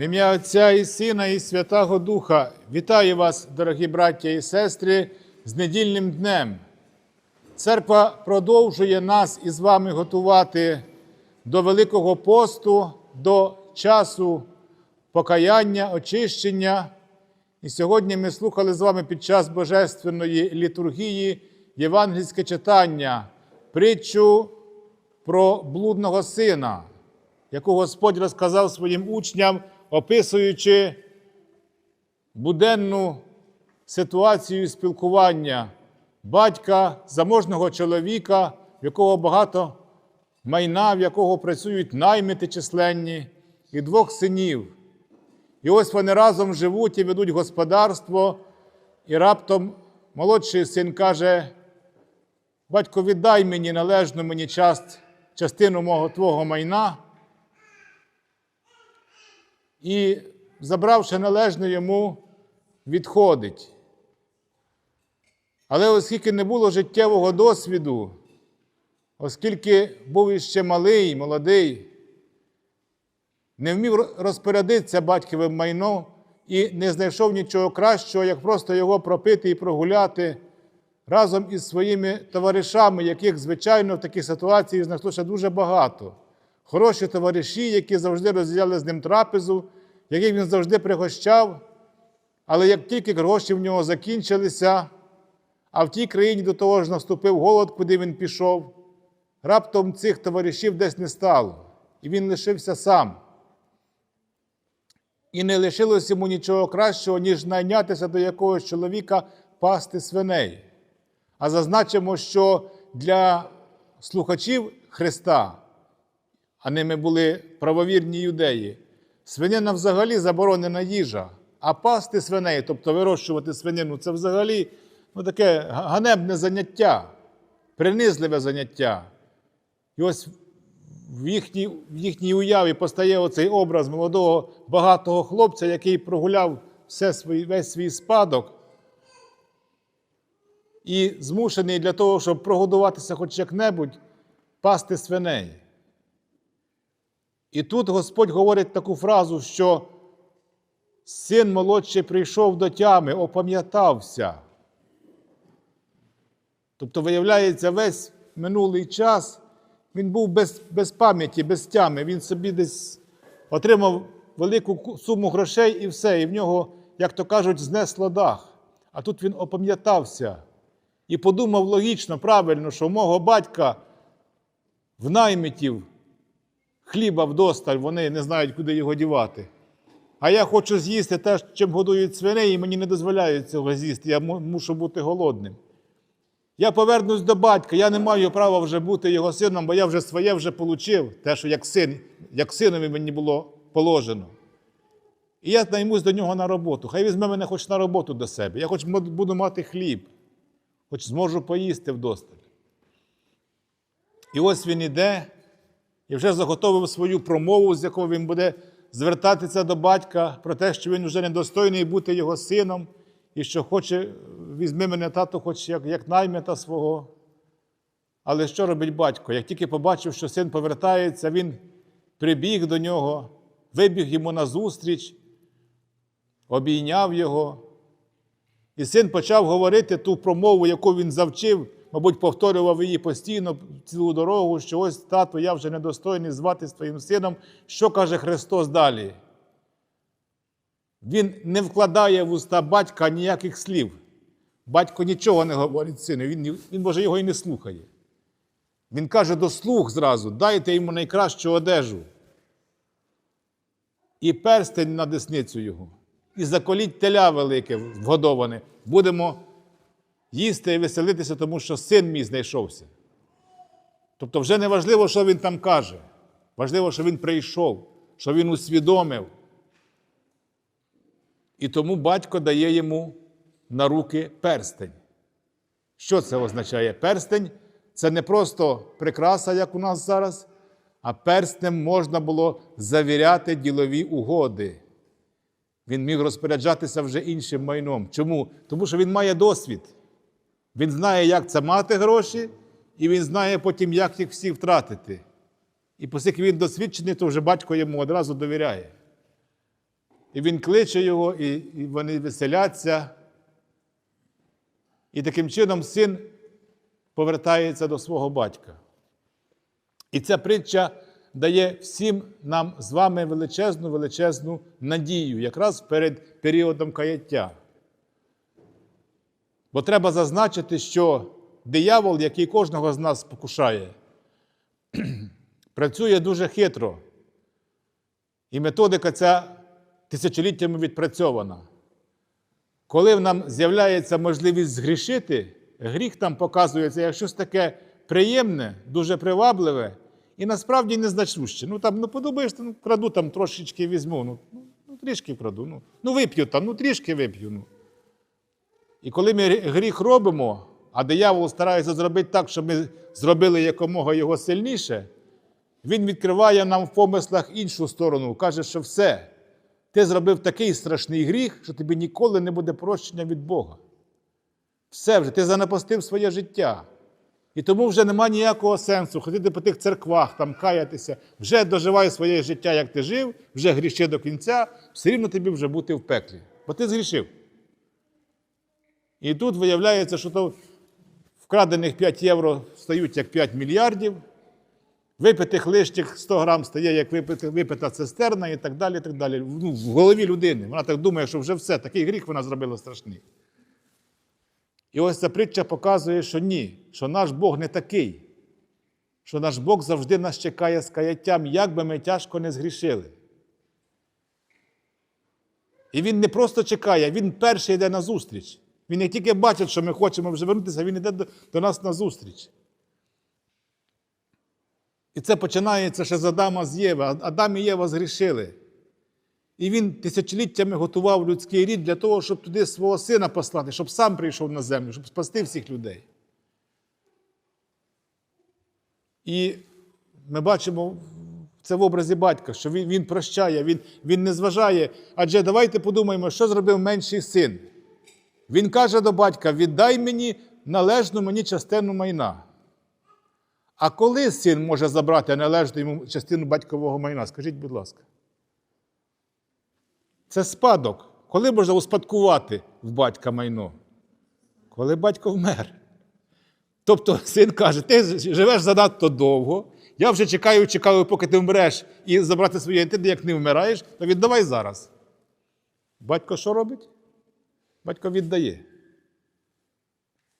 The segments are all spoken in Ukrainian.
В ім'я Отця і Сина, і Святого Духа вітаю вас, дорогі браття і сестри, з недільним днем. Церква продовжує нас із вами готувати до Великого посту, до часу покаяння, очищення. І сьогодні ми слухали з вами під час Божественної літургії євангельське читання, притчу про блудного сина, яку Господь розказав своїм учням, описуючи буденну ситуацію спілкування батька, заможного чоловіка, в якого багато майна, в якого працюють наймити численні, і двох синів. І ось вони разом живуть і ведуть господарство, і раптом молодший син каже: Батько, віддай мені належну мені част, частину мого твого майна. І, забравши належне йому, відходить. Але оскільки не було життєвого досвіду, оскільки був іще малий, молодий, не вмів розпорядитися батьковим майном і не знайшов нічого кращого, як просто його пропити і прогуляти разом із своїми товаришами, яких, звичайно, в такій ситуації знайшлося дуже багато. Хороші товариші, які завжди розділяли з ним трапезу, яких він завжди пригощав. Але як тільки гроші в нього закінчилися, а в тій країні до того ж наступив голод, куди він пішов, раптом цих товаришів десь не стало, і він лишився сам. І не лишилось йому нічого кращого, ніж найнятися до якогось чоловіка пасти свиней. А зазначимо, що для слухачів Христа, а ними були правовірні юдеї, свинина взагалі заборонена їжа, а пасти свиней, тобто вирощувати свинину, це взагалі ну, таке ганебне заняття, принизливе заняття. І ось в їхній, в їхній уяві постає оцей образ молодого багатого хлопця, який прогуляв все свій, весь свій спадок і змушений для того, щоб прогодуватися хоч як-небудь, пасти свиней. І тут Господь говорить таку фразу, що син молодший прийшов до тями, опам'ятався. Тобто, виявляється, весь минулий час він був без, без пам'яті, без тями. Він собі десь отримав велику суму грошей і все. І в нього, як то кажуть, знесло дах. А тут він опам'ятався і подумав логічно, правильно, що мого батька в наймитів хліба вдосталь, вони не знають, куди його дівати. А я хочу з'їсти те, чим годують свиней, і мені не дозволяють цього з'їсти. Я мушу бути голодним. Я повернусь до батька, я не маю права вже бути його сином, бо я вже своє вже получив, те, що як син, як синові мені було положено. І я наймусь до нього на роботу. Хай візьме мене хоч на роботу до себе. Я хоч буду мати хліб, хоч зможу поїсти вдосталь. І ось він іде і вже заготовив свою промову, з якою він буде звертатися до батька про те, що він вже недостойний бути його сином, і що хоче, візьми мене тато, хоч як, як наймета свого. Але що робить батько? Як тільки побачив, що син повертається, він прибіг до нього, вибіг йому назустріч, обійняв його. І син почав говорити ту промову, яку він завчив, мабуть, повторював її постійно цілу дорогу, що ось тато, я вже недостойний звати своїм сином. Що каже Христос далі? Він не вкладає в уста батька ніяких слів. Батько нічого не говорить сину, він, він може його і не слухає. Він каже до слуг зразу: дайте йому найкращу одежу. І перстень на десницю його, і заколіть теля велике вгодоване. Будемо їсти і веселитися, тому що син мій знайшовся. Тобто, вже не важливо, що він там каже. Важливо, що він прийшов, що він усвідомив. І тому батько дає йому на руки перстень. Що це означає? Перстень це не просто прикраса, як у нас зараз, а перстнем можна було завіряти ділові угоди. Він міг розпоряджатися вже іншим майном. Чому? Тому що він має досвід. Він знає, як це мати гроші, і він знає потім, як їх всі втратити. І оскільки він досвідчений, то вже батько йому одразу довіряє. І він кличе його, і, вони веселяться. І таким чином син повертається до свого батька. І ця притча дає всім нам з вами величезну, величезну надію, якраз перед періодом каяття. Бо треба зазначити, що диявол, який кожного з нас спокушає, працює дуже хитро. І методика ця тисячоліттями відпрацьована. Коли в нам з'являється можливість згрішити, гріх там показується як щось таке приємне, дуже привабливе і насправді незначуще. Ну там, ну подумаєш, ну краду там трошечки візьму, ну, ну, ну трішки краду, ну, ну вип'ю там, ну трішки вип'ю. Ну. І коли ми гріх робимо, а диявол старається зробити так, щоб ми зробили якомога його сильніше, він відкриває нам в помислах іншу сторону, каже, що все, ти зробив такий страшний гріх, що тобі ніколи не буде прощення від Бога. Все вже, ти занапастив своє життя. І тому вже нема ніякого сенсу ходити по тих церквах, там каятися, вже доживай своє життя, як ти жив, вже гріши до кінця, все рівно тобі вже бути в пеклі. Бо ти згрішив. І тут виявляється, що то вкрадених 5 євро стають як 5 мільярдів, випитих лишніх 100 грам стає як випита, цистерна і так далі. І так далі. Ну, в голові людини. Вона так думає, що вже все, такий гріх вона зробила страшний. І ось ця притча показує, що ні, що наш Бог не такий, що наш Бог завжди нас чекає з каяттям, як би ми тяжко не згрішили. І Він не просто чекає, Він перший йде на зустріч. Він не тільки бачить, що ми хочемо вже вернутися, він йде до нас на зустріч. І це починається ще з Адама з Єви. Адам і Єва згрішили. І він тисячоліттями готував людський рід для того, щоб туди свого сина послати, щоб сам прийшов на землю, щоб спасти всіх людей. І ми бачимо це в образі батька, що він він прощає, він, він не зважає. Адже давайте подумаємо, що зробив менший син. Він каже до батька: віддай мені належну мені частину майна. А коли син може забрати належну йому частину батькового майна? Скажіть, будь ласка. Це спадок. Коли можна успадкувати в батька майно? Коли батько вмер. Тобто син каже, ти живеш занадто довго, я вже чекаю, чекаю, поки ти вмреш і забрати своє, ти як не вмираєш, то віддавай зараз. Батько що робить? Батько віддає.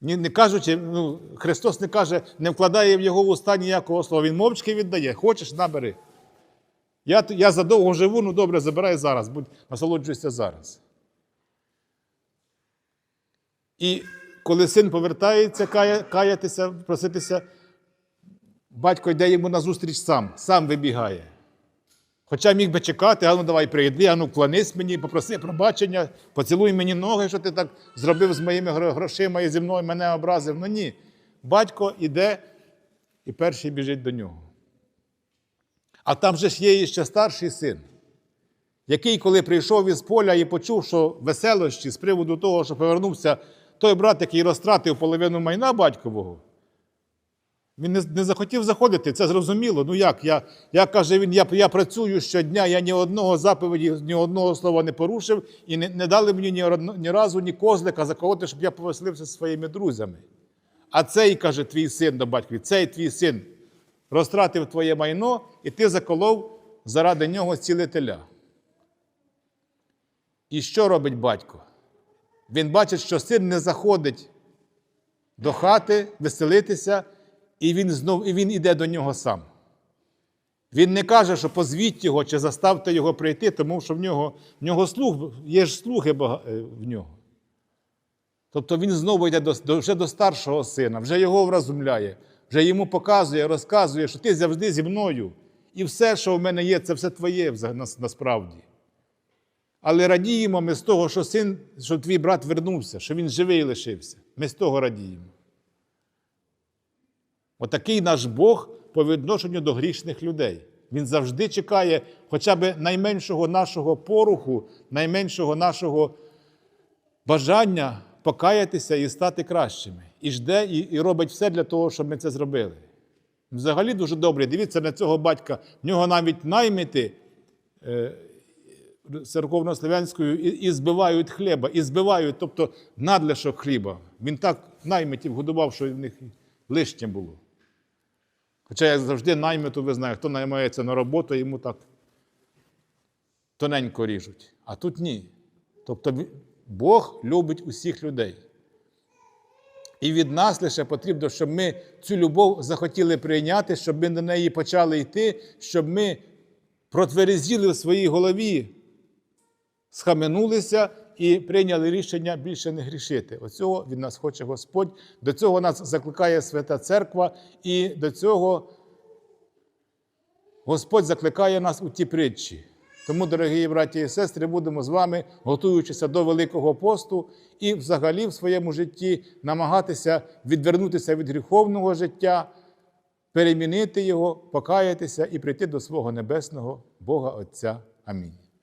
Не, не кажучи, ну, Христос не каже, не вкладає в його уста ніякого слова. Він мовчки віддає. Хочеш, набери. Я я задовго живу, ну добре, забирай зараз, будь насолоджуйся зараз. І коли син повертається кая, каятися, проситися, батько йде йому назустріч сам, сам вибігає. Хоча міг би чекати, а ну давай прийди, а ну вклонись мені, попроси пробачення, поцілуй мені ноги, що ти так зробив з моїми грошима і зі мною мене образив. Ну ні. Батько йде і перший біжить до нього. А там же ж є ще старший син, який, коли прийшов із поля і почув, що веселощі з приводу того, що повернувся той брат, який розтратив половину майна батькового, він не, не захотів заходити, це зрозуміло. Ну як? Я, я каже він, я я працюю щодня, я ні одного заповіді, ні одного слова не порушив, і не, не дали мені ні, ні разу ні козлика заколоти, щоб я повеселився зі своїми друзями. А цей, каже, твій син до батькові, цей твій син розтратив твоє майно, і ти заколов заради нього цілителя. І що робить батько? Він бачить, що син не заходить до хати веселитися, і він знов, і він іде до нього сам. Він не каже, що позвіть його чи заставте його прийти, тому що в нього в нього слух, є ж слуги в нього. Тобто він знову йде до, вже до старшого сина, вже його вразумляє, вже йому показує, розказує, що ти завжди зі мною. І все, що в мене є, це все твоє насправді. Але радіємо ми з того, що син, що твій брат вернувся, що він живий лишився. Ми з того радіємо. Отакий наш Бог по відношенню до грішних людей. Він завжди чекає хоча б найменшого нашого поруху, найменшого нашого бажання покаятися і стати кращими. І жде, і, і робить все для того, щоб ми це зробили. Взагалі дуже добре. Дивіться на цього батька. В нього навіть наймити е, церковнослов'янською і, і збивають хліба, і збивають, тобто надлишок хліба. Він так наймитів годував, що в них лишнє було. Хоча, як завжди, наймиту, ви знаєте, хто наймається на роботу, йому так тоненько ріжуть. А тут ні. Тобто Бог любить усіх людей. І від нас лише потрібно, щоб ми цю любов захотіли прийняти, щоб ми до неї почали йти, щоб ми протверезіли в своїй голові, схаменулися і прийняли рішення більше не грішити. Оцього від нас хоче Господь. До цього нас закликає Свята Церква, і до цього Господь закликає нас у ті притчі. Тому, дорогі браті і сестри, будемо з вами, готуючися до Великого посту і взагалі в своєму житті намагатися відвернутися від гріховного життя, перемінити його, покаятися і прийти до свого небесного Бога Отця. Амінь.